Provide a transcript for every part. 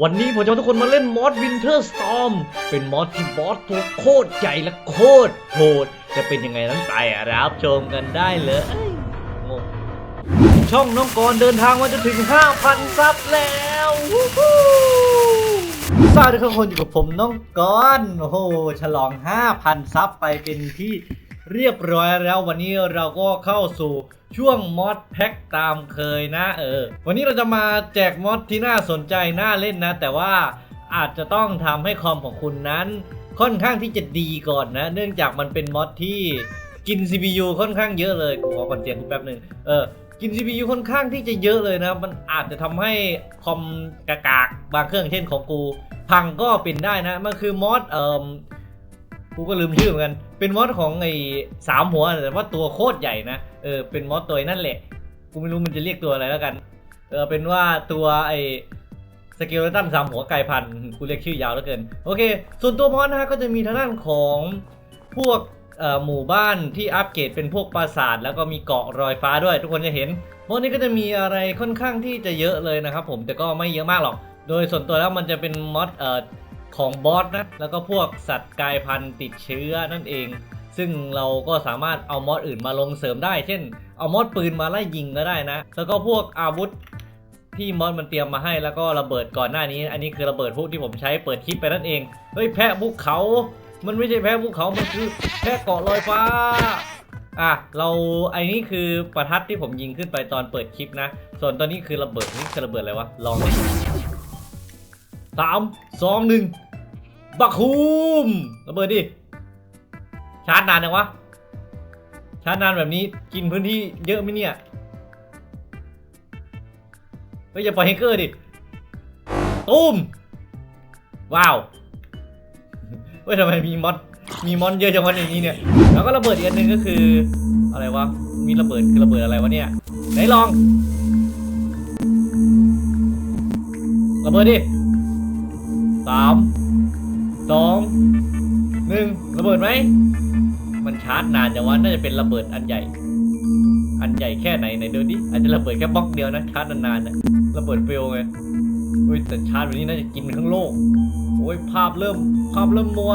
วันนี้ผมจะพาทุกคนมาเล่นมอดวินเทอร์สตอมเป็นมอดที่บอสตัวโคตรใหญ่และโคตรโหด จะเป็นยังไงนั้นไปรับชมกันได้เลยงงช่องน้องกรเดินทางมาจะถึง 5,000 ซับแล้ววู้ฮู้สวัสดีทุกคนอยู่กับผมน้องกรโอ้โหฉลอง 5,000 ซับไปเป็นที่ เรียบร้อยแล้ววันนี้เราก็เข้าสู่ช่วงมอดแพ็กตามเคยนะเออ วันนี้เราจะมาแจกมอดที่น่าสนใจน่าเล่นนะ แต่ว่าอาจจะต้องทำให้คอมของคุณนั้น ค่อนข้างที่จะดีก่อนนะ เนื่องจากมันเป็นมอดที่กิน CPU ค่อนข้างเยอะเลยกูขอผ่อนเสียงกูแป๊บหนึ่งเออกิน CPU ค่อนข้างที่จะเยอะเลยนะ มันอาจจะทำให้คอมกากากๆบางเครื่องเช่นของกู พังก็เป็นได้นะ มันคือมอดเอ่อ กูก็ลืมชื่อเหมือนกัน เป็นมอดของไอ้สามหัวแต่ว่าตัวโคตรใหญ่นะ เออ เป็นมอดตัวนั่นแหละ กูไม่รู้มันจะเรียกตัวอะไรแล้วกัน เออ เป็นว่าตัวไอ้สเกลตันสามหัวไก่พันกูเรียกชื่อยาวเหลือเกิน โอเค ส่วนตัวมอดนะฮะก็จะมีทางด้านของพวกหมู่บ้านที่อัปเกรดเป็นพวกปราสาทแล้วก็มีเกาะรอยฟ้าด้วย ทุกคนจะเห็นมอดนี้ก็จะมีอะไรค่อนข้างที่จะเยอะเลยนะครับผมแต่ก็ไม่เยอะมากหรอก โดยส่วนตัวแล้วมันจะเป็นมอดเอ่อ ของบอสนะแล้วก็พวกสัตว์กายพันธุ์ติดเชื้อนั่นเอง ซึ่งเราก็สามารถเอามอดอื่นมาลงเสริมได้ เช่น เอามอดปืนมาไล่ยิงก็ได้นะ แล้วก็พวกอาวุธที่มอสมันเตรียมมาให้แล้วก็ระเบิดก่อนหน้านี้ อันนี้คือระเบิดพวกที่ผมใช้เปิดคลิปไปนั่นเอง เฮ้ยแพะภูเขา มันไม่ใช่แพะภูเขา มันคือแพะเกาะลอยฟ้า อะเราไอ้นี่คือประทัดที่ผมยิงขึ้นไปตอนเปิดคลิปนะ ส่วนตอนนี้คือระเบิดนี่คือระเบิดอะไรวะ ลองดิ สามสองหนึ่งบักฮูมระเบิดดิ ชาร์จนานยังวะ ชาร์จนานแบบนี้กินพื้นที่เยอะไหมเนี่ยเฮ้ยอย่าปล่อยให้เกอร์ดิตูมว้าวเฮ้ยทำไมมีมอดมีมอนเยอะจังวะในนี้เนี่ย แล้วก็ระเบิดอีกอันหนึ่งก็คือ อะไรวะ มีระเบิดคือระเบิดอะไรวะเนี่ย ไหนลอง ระเบิดดิ สามสองหนึ่งระเบิดไหม มันชาร์จนานจังวะน่าจะเป็นระเบิดอันใหญ่ อันใหญ่แค่ไหนไหนดูดิอาจจะระเบิดแค่บล็อกเดียวนะชาร์จนานๆนะระเบิดเฟลไงเฮ้ยแต่ชาร์จแบบนี้น่าจะกินทั้งโลกโอ้ยภาพเริ่ม ภาพเริ่มมัว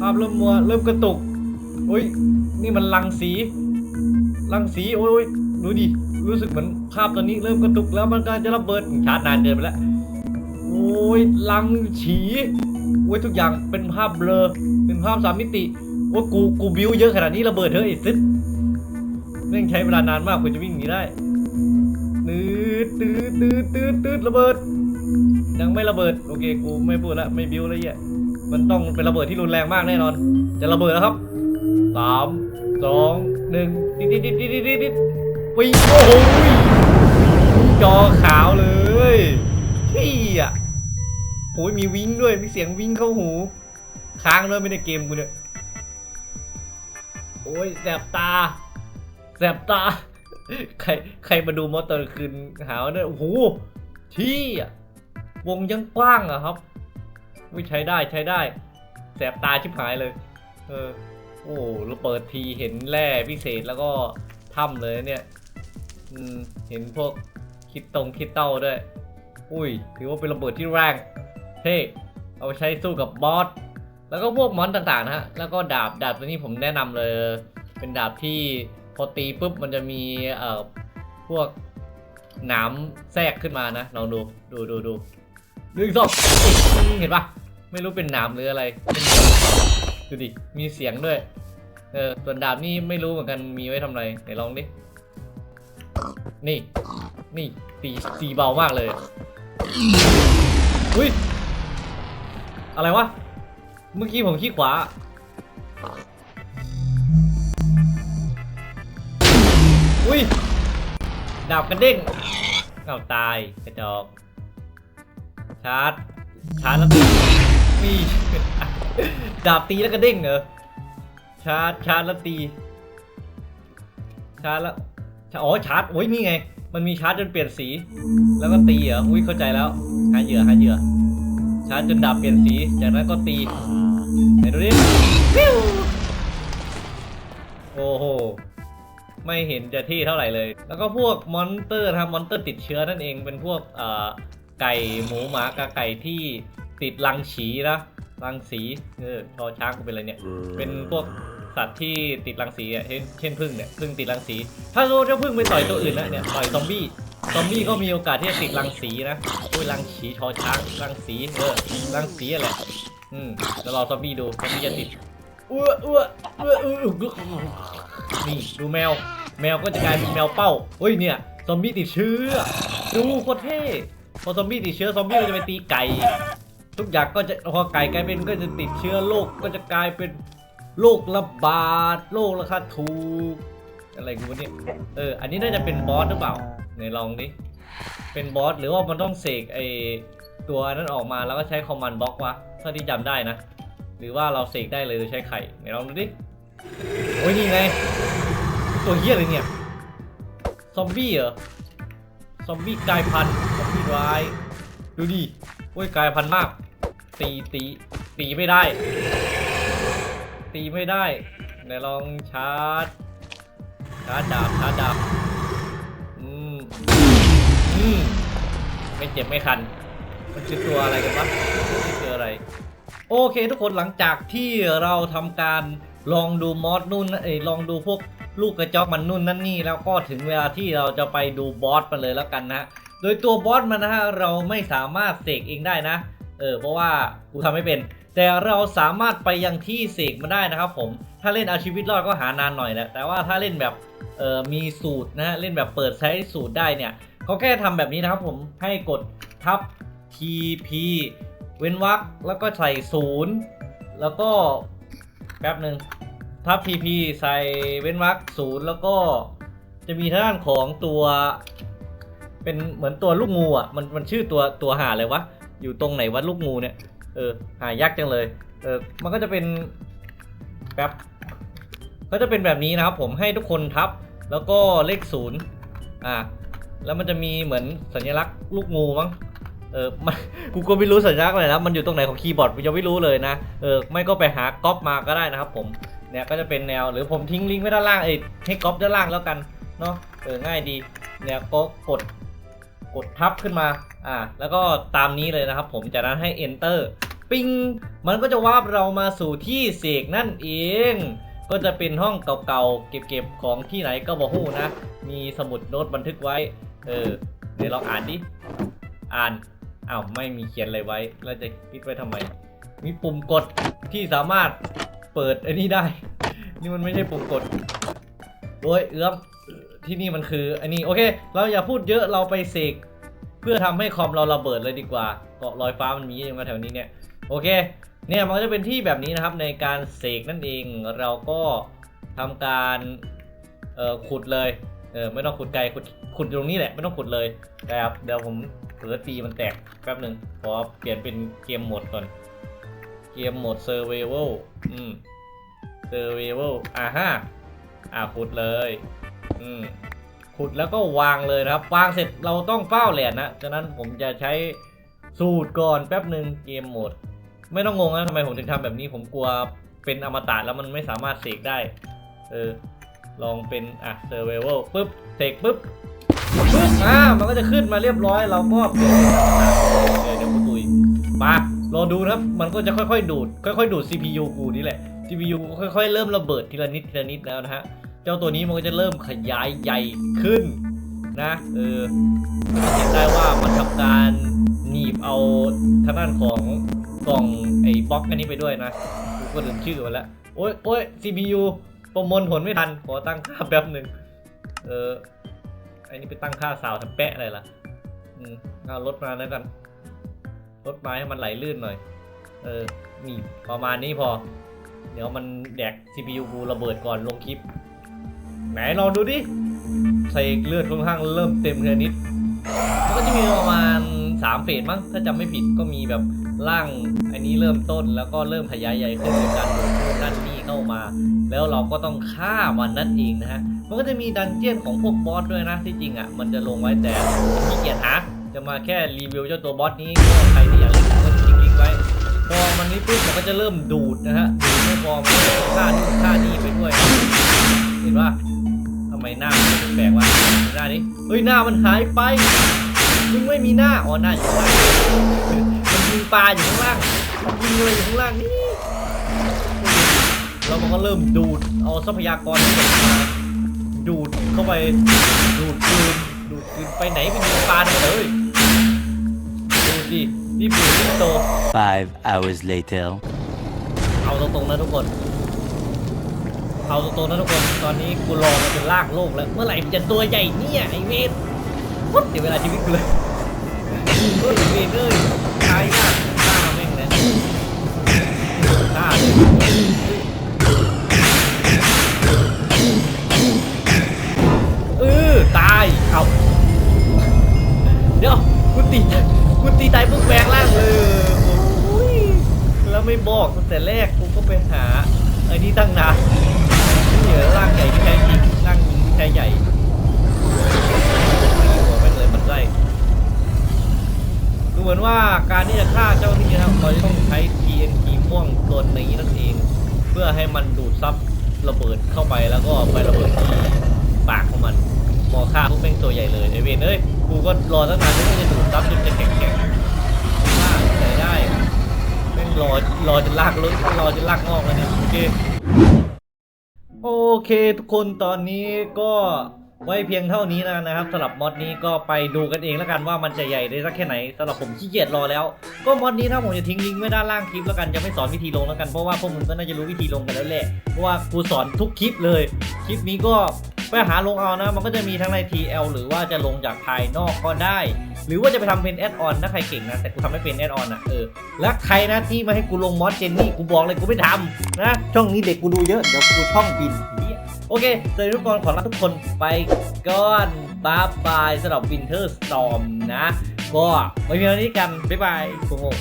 ภาพเริ่มมัว เริ่มกระตุกโอ้ยนี่มันรังสีรังสีโอ้ยดูดิรู้สึกเหมือนภาพตอนนี้เริ่มกระตุกแล้วมันกำลังจะระเบิดชาร์จนานเกินไปแล้ว ยลังฉีโอ้ยทุกอย่างเป็นภาพเบลอ เป็นภาพสามมิติโอ้ยกูกูบิวเยอะขนาดนี้ระเบิดเฮ้ยไอซิดแม่งใช้เวลานานมากกว่าจะวิ่งหนีได้ตืดตืดตืดตืดตืดระเบิด ยังไม่ระเบิด โอเคกูไม่พูดละไม่บิวแล้วเหี้ยมันต้องเป็นระเบิดที่รุนแรงมากแน่นอน จะระเบิดแล้วครับสามสองหนึ่งดิดดิดดิดดิดดิดดิดดิดวิ่งโอ้โหจอขาวเลยเฮีย โอ้ยมีวิ่งด้วยมีเสียงวิ่งเข้าหู ค้างเลยไม่ในเกมกูเนี่ยโอ้ยแสบตาแสบตา ใครใครมาดูมอสตอนกลางคืนหาวเนี่ยโอ้โหที่อะวงยังกว้างอะครับไม่ใช้ได้ใช้ได้ แสบตาชิบหายเลย เออ โอ้เราเปิดทีเห็นแร่พิเศษแล้วก็ถ้ำเลยเนี่ย อืม เห็นพวกคิดตรงคิดเต้าด้วย อุ้ย ถือว่าเป็นระเบิดที่แรง เท่เอาไปใช้สู้กับบอส แล้วก็พวกมอนต่างๆนะฮะ แล้วก็ดาบ ดาบตัวนี้ผมแนะนำเลย เป็นดาบที่พอตีปุ๊บมันจะมีเอ่อพวกหนามแทรกขึ้นมานะลองดู ดูดูดูหนึ่งสองเห็นปะไม่รู้เป็นหนามหรืออะไรดูดิ มีเสียงด้วย เออ ส่วนดาบนี่ไม่รู้เหมือนกัน มีไว้ทำอะไรไหนลองดิ นี่ นี่ตีตีเบามากเลย อุ้ย อะไรวะ เมื่อกี้ผมขี้ขวา อุ้ย ดาบกระเด้งเอาตายกระจอก ชาร์จ ชาร์จแล้วตีมีดาบตีแล้วกระเด้งเหรอ ชาร์จ ชาร์จแล้วตี ชาร์จแล้วอ๋อ ชาร์จ โอ้ยนี่ไง มันมีชาร์จจนเปลี่ยนสี แล้วก็ตีเหรอ อุ้ยเข้าใจแล้ว หาเหยื่อ หาเหยื่อ ชาร์จจนดาบเปลี่ยนสี จากนั้นก็ตีไหนดูดิปิ้วโอ้โห ไม่เห็นจะที่เท่าไหร่เลย แล้วก็พวกมอนเตอร์นะครับมอนเตอร์ติดเชื้อนั่นเอง เป็นพวกเอ่อไก่หมูหมากาไก่ที่ติดรังฉีนะรังสีเออชอช้างกูเป็นอะไรเนี่ย เป็นพวกสัตว์ที่ติดรังสีอะเช่นเช่นพึ่งเนี่ยพึ่งติดรังสี ถ้าเราเจ้าพึ่งไปต่อยตัวอื่นนะเนี่ยต่อยซอมบี้ ซอมบี้ก็มีโอกาสที่จะติดรังสีนะโอ้ยรังสีชอช้างรังสีเออรังสีอะไรอืมแล้วรอซอมบี้ดูซอมบี้จะติดอ้วอ้วอ้วอ้วอ้วนี่ดูแมว แมวก็จะกลายเป็นแมวเป้าเฮ้ยเนี่ยซอมบี้ติดเชื้อดูโคตรเท่พอซอมบี้ติดเชื้อซอมบี้ก็จะไปตีไก่ ทุกอย่างก็จะพอไก่กลายเป็นก็จะติดเชื้อโรคก็จะกลายเป็นโรคระบาดโรคราคาถูก อะไรกูวะเนี่ยเออ อันนี้น่าจะเป็นบอสหรือเปล่าไหนลองดิ เป็นบอสหรือว่ามันต้องเสกไอตัวนั้นออกมาแล้วก็ใช้คอมมานด์บล็อกวะถ้าที่จำได้นะ หรือว่าเราเสกได้เลยโดยใช้ไข่ไหนลองดูดิ โอ้ยนี่ไง ตัวเหี้ยเลยเนี่ย ซอมบี้เหรอ ซอมบี้กลายพันธุ์ซอมบี้ร้าย ดูดิ โอ้ยกลายพันธุ์มาก ตีตีตีไม่ได้ ตีไม่ได้ไหนลองชาร์จาดาบชาดาบอืมอืมไม่เจ็บไม่คัน มันคือตัวอะไรกันวะนี่คืออะไร โอเคทุกคนหลังจากที่เราทำการลองดูมอสนู่นเอ้ยลองดูพวกลูกกระจอกมันนู่นนั่นนี่แล้วก็ถึงเวลาที่เราจะไปดูบอสมันเลยแล้วกันนะโดยตัวบอสมันนะฮะเราไม่สามารถเสกเองได้นะ เออเพราะว่ากูทำไม่เป็น แต่เราสามารถไปยังที่เสกมาได้นะครับ ผมถ้าเล่นเอาชีวิตรอดก็หานานหน่อยแหละแต่ว่าถ้าเล่นแบบเออมีสูตรนะฮะเล่นแบบเปิดใช้สูตรได้เนี่ยเขาแค่ทำแบบนี้นะครับ ผมให้กดทับ TP เว้นวรรคแล้วก็ใส่ศูนย์แล้วก็แป๊บหนึ่งทับ TP ใส่เว้นวรรคศูนย์แล้วก็จะมีทางด้านของตัว เป็นเหมือนตัวลูกงูอะมันมันชื่อตัวตัวหาอะไรวะอยู่ตรงไหนวะลูกงูเนี่ย เออ หายากจังเลย เออ มันก็จะเป็นแป๊บก็จะเป็นแบบนี้นะครับผมให้ทุกคนทับ แล้วก็เลขศูนย์อ่า แล้วมันจะมีเหมือนสัญลักษณ์ลูกงูมั้ง เออมันกูก็ไม่รู้สัญลักษณ์อะไรนะ มันอยู่ตรงไหนของคีย์บอร์ดกูยังไม่รู้เลยนะ เออ ไม่ก็ไปหาก๊อปมาก็ได้นะครับผม เนี่ยก็จะเป็นแนว หรือผมทิ้งลิงก์ไว้ด้านล่างเอ้ให้ก๊อปด้านล่างแล้วกัน เนาะ เออ ง่ายดี เนี่ยก็กด กดทับขึ้นมาอ่าแล้วก็ตามนี้เลยนะครับ ผมจากนั้นให้ enter ปิ้งมันก็จะวาบเรามาสู่ที่เสกนั่นเอง ก็จะเป็นห้องเก่าๆเก็บๆของที่ไหนก็บอกฮู้นะ มีสมุดโน้ตบันทึกไว้ เออเดี๋ยวเราอ่านดิอ่านอ้าวไม่มีเขียนอะไรไว้เราจะคิดไว้ทำไม มีปุ่มกดที่สามารถเปิดไอ้นี่ได้ นี่มันไม่ใช่ปุ่มกดโอ้ยเอื้อม ที่นี่มันคืออันนี้โอเค เราอย่าพูดเยอะเราไปเสกเพื่อทำให้คอมเราระเบิดเลยดีกว่าเกาะลอยฟ้ามันมีอยู่มาแถวนี้เนี่ยโอเค เนี่ยมันก็จะเป็นที่แบบนี้นะครับในการเสกนั่นเองเราก็ทำการเอ่อขุดเลยเออไม่ต้องขุดไกลขุดขุดตรงนี้แหละไม่ต้องขุดเลยแต่ครับเดี๋ยวผมเปิดตีมันแตกแป๊บหนึ่งขอเปลี่ยนเป็นเกมโหมดก่อน เกมโหมด Survival อืม Survival อ่าฮะอ่าขุดเลย อืมขุดแล้วก็วางเลยนะครับ วางเสร็จเราต้องเฝ้าแหลนนะฉะนั้นผมจะใช้สูตรก่อนแป๊บหนึ่งเกมโหมด ไม่ต้องงงนะทำไมผมถึงทำแบบนี้ ผมกลัวเป็นอมตะแล้วมันไม่สามารถเสกได้ เออ ลองเป็นอะเซอร์เวลปุ๊บเสกปุ๊บปุ๊บอ่ามันก็จะขึ้นมาเรียบร้อย เราก็เปลี่ยนเป็นอมตะเดี๋ยวเดี๋ยวกูตุยมารอดูนะครับ มันก็จะค่อยๆ ดูด ค่อยๆ ดูด CPU กูนี่แหละ CPU ก็ค่อยๆ เริ่มระเบิดทีละนิดทีละนิดแล้วนะฮะ เจ้าตัวนี้มันก็จะเริ่มขยายใหญ่ขึ้นนะเออเห็นได้ว่ามันทำการหนีบเอาทางด้านของกล่องไอ้บล็อกอันนี้ไปด้วยนะกูก็ลืมชื่อมันแล้วโอ้ยโอ้ย CPU ประมวลผลไม่ทัน ขอตั้งค่าแป๊บหนึ่งเออไอ้นี่ไปตั้งค่าสาวทำแปะอะไรล่ะอืมเอาลดมาแล้วกันลดมาให้มันไหลลื่นหน่อย เออนี่ประมาณนี้พอ เดี๋ยวมันแดก CPU กูระเบิดก่อนลงคลิป ไหนลองดูดิใส่เลือดค่อนข้างเริ่มเต็มทีละนิดมันก็จะมีประมาณ3เฟสมั้งถ้าจำไม่ผิดก็มีแบบร่างอันนี้เริ่มต้นแล้วก็เริ่มขยายใหญ่ขึ้นด้วยการดูดนู่นนั่นนี่เข้ามา แล้วเราก็ต้องฆ่ามันนั่นเองนะฮะมันก็จะมีดันเจี้ยนของพวกบอสด้วยนะที่จริงอะมันจะลงไว้แต่ขี้เกียจหาจะมาแค่รีวิวเจ้าตัวบอสนี้ก็ใครที่อยากเล่นก็ทิ้งลิงก์ไว้พอมันนี้ปุ๊บมันก็จะเริ่มดูดนะฮะดูดไม่พอมันก็จะฆ่านู่นฆ่านี่ไปด้วย เห็นว่า ไมหน้ามันแปลกๆวะหน้านี้เฮ้ยหน้ามันหายไปมึงไม่มีหน้าอ๋อหน้าอยู่ข้างล่างมันยิงปลาอยู่ข้างล่างมันยิงอะไรอยู่ข้างล่างนี่แล้วมันก็เริ่มดูดเอาทรัพยากรทั้งหมดมาดูดเข้าไปดูดคืนดูดคืนไปไหนไปยิงปลาเนี่ยเลยดูดินี่ปูนี่โต Five hours later. เอาตรงๆนะทุกคน เอาตรงๆนะทุกคน ตอนนี้กูรอมันเป็นลากโลกแล้ว เมื่อไหร่มันจะตัวใหญ่เนี่ยไอเวนวัดเดี๋ยวเวลาชีวิตกูเลยเฮ้ยเวนเอ้ยตายยากฆ่าแม่งนะฆ่าเลยเออตายเอาเดี๋ยวกูตีกูตีตายปุ๊บแปลงร่างเลย โอ้ย แล้วไม่บอกตั้งแต่แรก ฆ่าเจ้าที่นะครับเราจะต้องใช้ TNT ม่วงตัวนี้นั่นเอง เพื่อให้มันดูดซับระเบิดเข้าไปแล้วก็ไประเบิดที่ปากของมันพอฆ่าพวกแม่งตัวใหญ่เลยไอเวนเอ้ยกูก็รอตั้งนานที่มันจะดูดซับจนจะแข็งๆฆ่าที่ไหนได้แม่งรอรอจะลากรถรอจะลากงอกแล้วเนี่ยโอเคโอเคทุกคนตอนนี้ก็ ไว้เพียงเท่านี้แล้วนะครับสำหรับมอดนี้ก็ไปดูกันเองแล้วกันว่ามันจะใหญ่ได้สักแค่ไหนสำหรับผมขี้เกียจรอแล้ว ก็มอดนี้นะผมจะทิ้งลิงก์ไว้ด้านล่างคลิปแล้วกันจะไม่สอนวิธีลงแล้วกันเพราะว่าพวกมึงก็น่าจะรู้วิธีลงกันแล้วแหละเพราะว่ากูสอนทุกคลิปเลยคลิปนี้ก็ไปหาลงเอานะ มันก็จะมีทั้งใน TL หรือว่าจะลงจากภายนอกก็ได้ หรือว่าจะไปทำเป็นแอดออนถ้าใครเก่งนะ แต่กูทำไม่เป็นแอดออนนะเออ และใครนะที่มาให้กูลงมอสเจนนี่ กูบอกเลยกูไม่ทำนะ ช่องนี้เด็กกูดูเยอะ เดี๋ยวกูช่องบิน โอเคสวัสดีทุกคนขอลาทุกคนไปก่อนบายบายสำหรับ Winter Storm นะ ก็ไว้เพียงเท่านี้กัน บ๊ายบายกูงง